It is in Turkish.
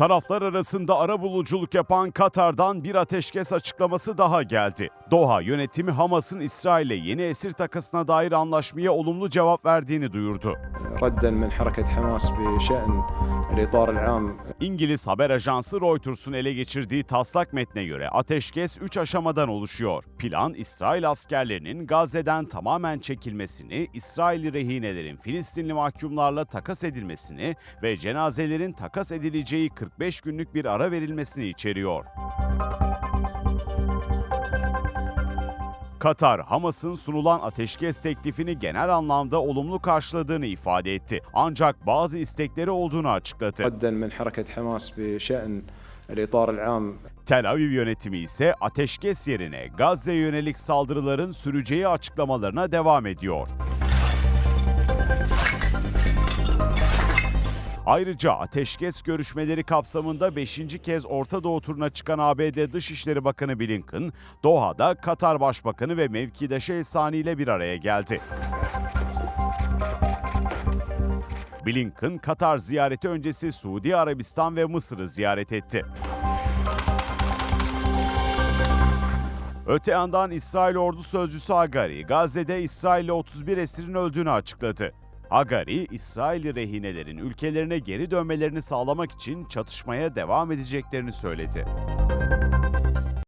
Taraflar arasında ara buluculuk yapan Katar'dan bir ateşkes açıklaması daha geldi. Doha yönetimi Hamas'ın İsrail'e yeni esir takasına dair anlaşmaya olumlu cevap verdiğini duyurdu. İngiliz haber ajansı Reuters'un ele geçirdiği taslak metne göre ateşkes 3 aşamadan oluşuyor. Plan İsrail askerlerinin Gazze'den tamamen çekilmesini, İsrailli rehinelerin Filistinli mahkumlarla takas edilmesini ve cenazelerin takas edileceği 40 45 günlük bir ara verilmesini içeriyor. Katar, Hamas'ın sunulan ateşkes teklifini genel anlamda olumlu karşıladığını ifade etti. Ancak bazı istekleri olduğunu açıkladı. Tel Aviv yönetimi ise ateşkes yerine Gazze yönelik saldırıların süreceği açıklamalarına devam ediyor. Ayrıca ateşkes görüşmeleri kapsamında 5. kez Orta Doğu turuna çıkan ABD Dışişleri Bakanı Blinken, Doha'da Katar Başbakanı ve mevkidaşı Esani ile bir araya geldi. Blinken, Katar ziyareti öncesi Suudi Arabistan ve Mısır'ı ziyaret etti. Öte yandan İsrail ordu sözcüsü Agari, Gazze'de İsrail'le 31 esirin öldüğünü açıkladı. Agari, İsrailli rehinelerin ülkelerine geri dönmelerini sağlamak için çatışmaya devam edeceklerini söyledi.